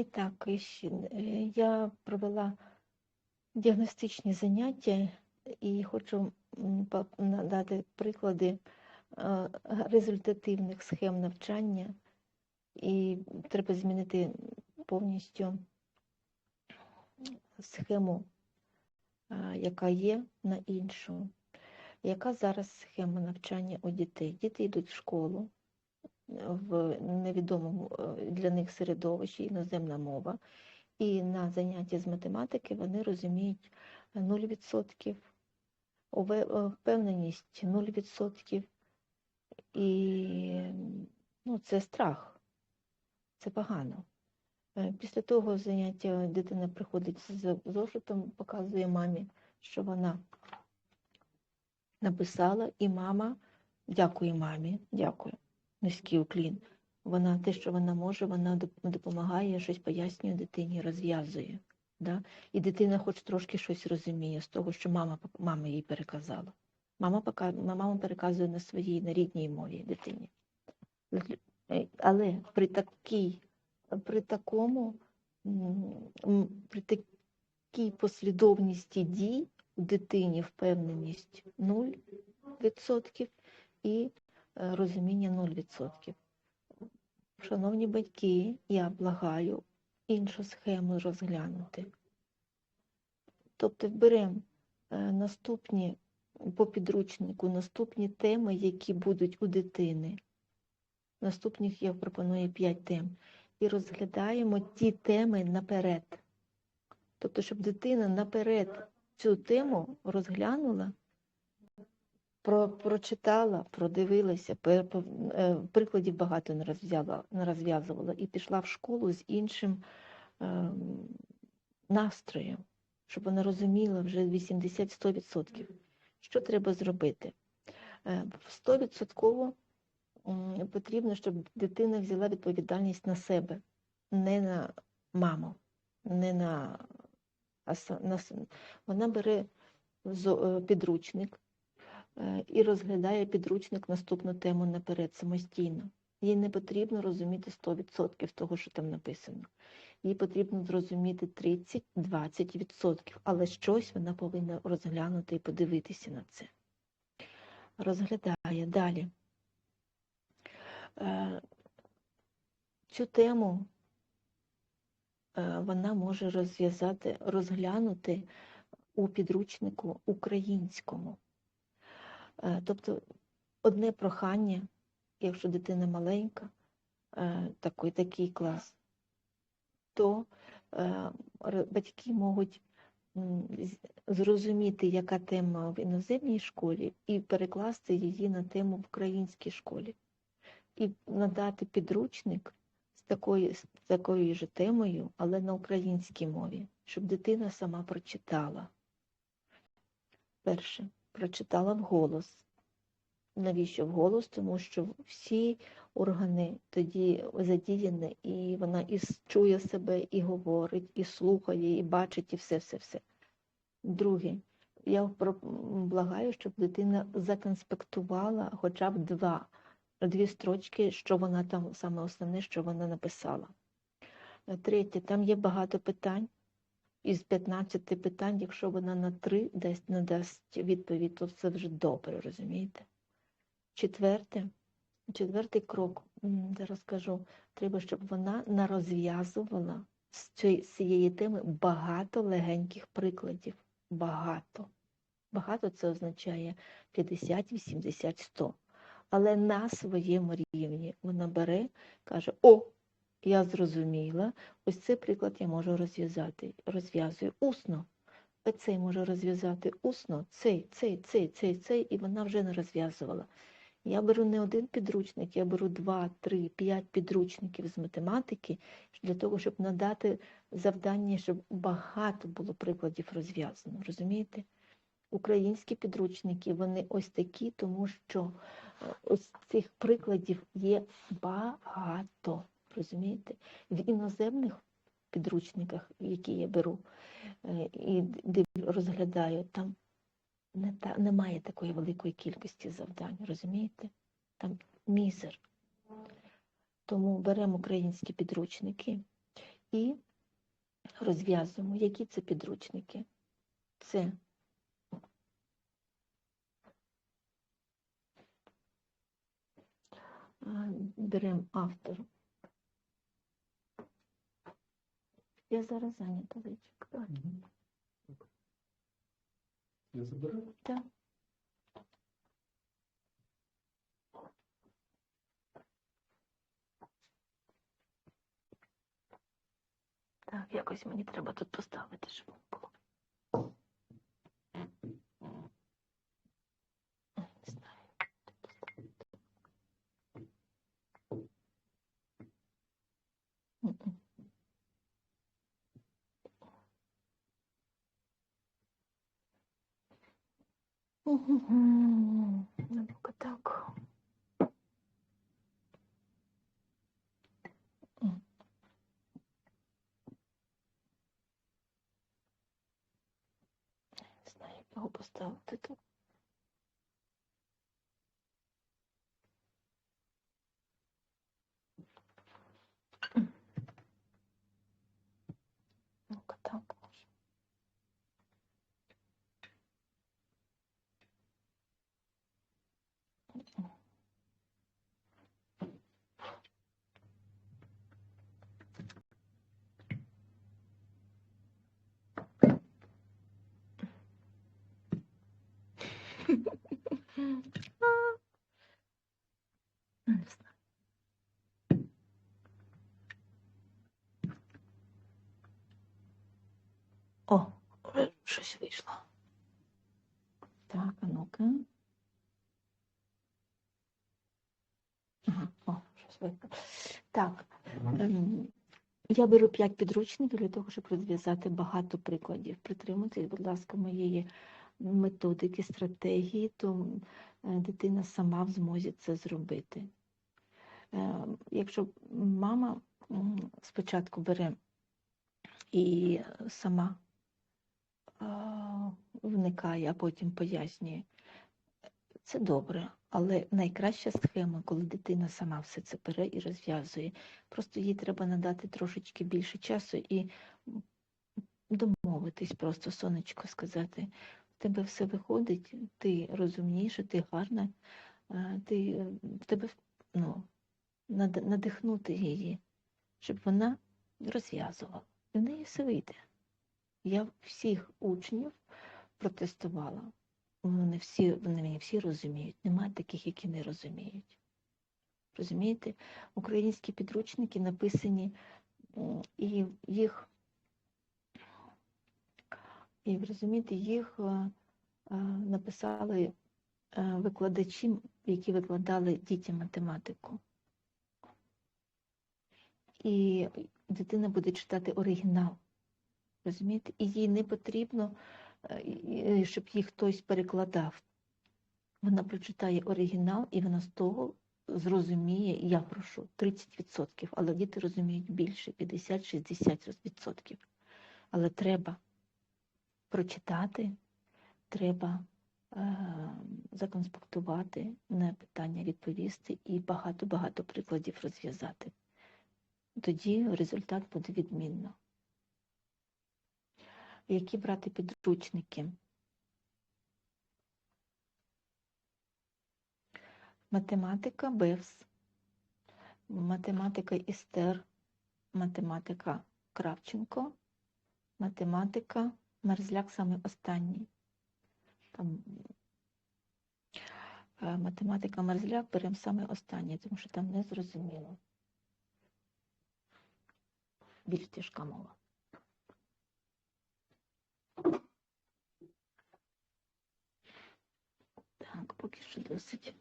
І так, е, я провела діагностичні заняття і хочу надати приклади е, результативних схем навчання, і треба змінити повністю схему, е, яка є, на іншу. Яка зараз схема навчання у дітей? Діти йдуть в школу в невідомому е, для них середовищі, іноземна мова, і на занятті з математики вони розуміють 0%, е, впевненість 0%, і ну, це страх, це погано. Е, Після того заняття дитина приходить з зошитом, показує мамі, що вона написала, і мама дякує мамі, дякую, низький уклін. Вона те, що вона може, вона допомагає, щось пояснює дитині, розв'язує. Да? І дитина хоч трошки щось розуміє з того, що мама, мама їй переказала. Мама, пока, мама переказує на своїй, на рідній мові дитині. Е, Але при такій, при такому, при такій послідовності дій у дитині впевненість 0% і розуміння 0%. Шановні батьки, я благаю іншу схему розглянути. Тобто беремо наступні по підручнику, наступні теми, які будуть у дитини. Наступних я пропоную 5 тем. І розглядаємо ті теми наперед. Тобто, щоб дитина наперед цю тему розглянула, про, прочитала, продивилася, е, прикладів багато не розв'язала, не розв'язувала і пішла в школу з іншим ем, настроєм, щоб вона розуміла вже 80-100%. Що треба зробити? Е, 100% м, потрібно, щоб дитина взяла відповідальність на себе, не на маму, не на, на вона бере е, підручник е, і розглядає підручник наступну тему наперед самостійно. Їй не потрібно розуміти 100% того, що там написано. Їй потрібно зрозуміти 30-20%, але щось вона повинна розглянути і подивитися на це. Розглядає далі. Е, Цю тему е, вона може розв'язати, розглянути у підручнику українському. Е, Тобто одне прохання, якщо дитина маленька, е, такий, такий клас, то е, батьки можуть зрозуміти, яка тема в іноземній школі, і перекласти її на тему в українській школі, і надати підручник з такою, з такою ж темою, але на українській мові, щоб дитина сама прочитала. Перше, прочитала вголос. Навіщо вголос? Тому що всі органи тоді задіяні, і вона і чує себе, і говорить, і слухає, і бачить, і все-все-все. Друге, я благаю, щоб дитина законспектувала хоча б два, дві строчки, що вона там, саме основне, що вона написала. Третє, там є багато питань. Із 15 питань, якщо вона на три дасть, надасть відповідь, то це вже добре, розумієте? Четверте, четвертий крок, зараз скажу, треба, щоб вона нарозв'язувала з цієї теми багато легеньких прикладів. Багато. Багато це означає 50, 80, 100. Але на своєму рівні вона бере, каже: О, я зрозуміла, ось цей приклад я можу розв'язати. Розв'язую усно. Оцей можу розв'язати усно, цей, цей, цей, цей, цей, і вона вже не розв'язувала. Я беру не один підручник, я беру два, три, п'ять підручників з математики для того, щоб надати завдання, щоб багато було прикладів розв'язано. Розумієте? Українські підручники, вони ось такі, тому що е, ось цих прикладів є багато. Розумієте? В іноземних підручниках, які я беру е, і розглядаю, там не та, немає такої великої кількості завдань, розумієте? Там мізер. Тому беремо українські підручники і розв'язуємо, які це підручники. Це беремо автор. Я зараз зайнята Личик. Давай. Я забираю. Так. Так, якось мені треба тут поставити, щоб було. Мгм. Ну-ка так. М. Не знаю, як його поставити тут. Не знаю. О, щось вийшло. Так, а ну-ка. Ага, о, щось вийшло. Так, ем, я беру 5 підручників для того, щоб розв'язати багато прикладів. Притримуйтесь, будь ласка, моєї методики, стратегії, то е, дитина сама в змозі це зробити. Е, Якщо мама спочатку бере і сама вникає, а потім пояснює, це добре, але найкраща схема, коли дитина сама все це бере і розв'язує. Просто їй треба надати трошечки більше часу і домовитись, просто сонечко сказати, тебе все виходить, ти розумніша, ти гарна, ти е, в тебе ну, надихнути її, щоб вона розв'язувала. І в неї все вийде. Я всіх учнів протестувала. Вони всі, вони мені всі розуміють. Немає таких, які не розуміють. Розумієте, українські підручники написані і їх, і розумієте, їх е, е, написали е, викладачі, які викладали дітям математику. І дитина буде читати оригінал. Розумієте? І їй не потрібно, щоб їх хтось перекладав. Вона прочитає оригінал, і вона з того зрозуміє, я прошу 30%, але діти розуміють більше 50-60%. Але треба прочитати, треба е, законспектувати на питання відповісти і багато-багато прикладів розв'язати. Тоді результат буде відмінно. Які брати підручники. Математика БЕВС, математика Істер, математика Кравченко, математика Мерзляк саме останній. Там, е, математика Мерзляк беремо саме останній, тому що там не зрозуміло. Більш тяжка мова. Так, поки що досить.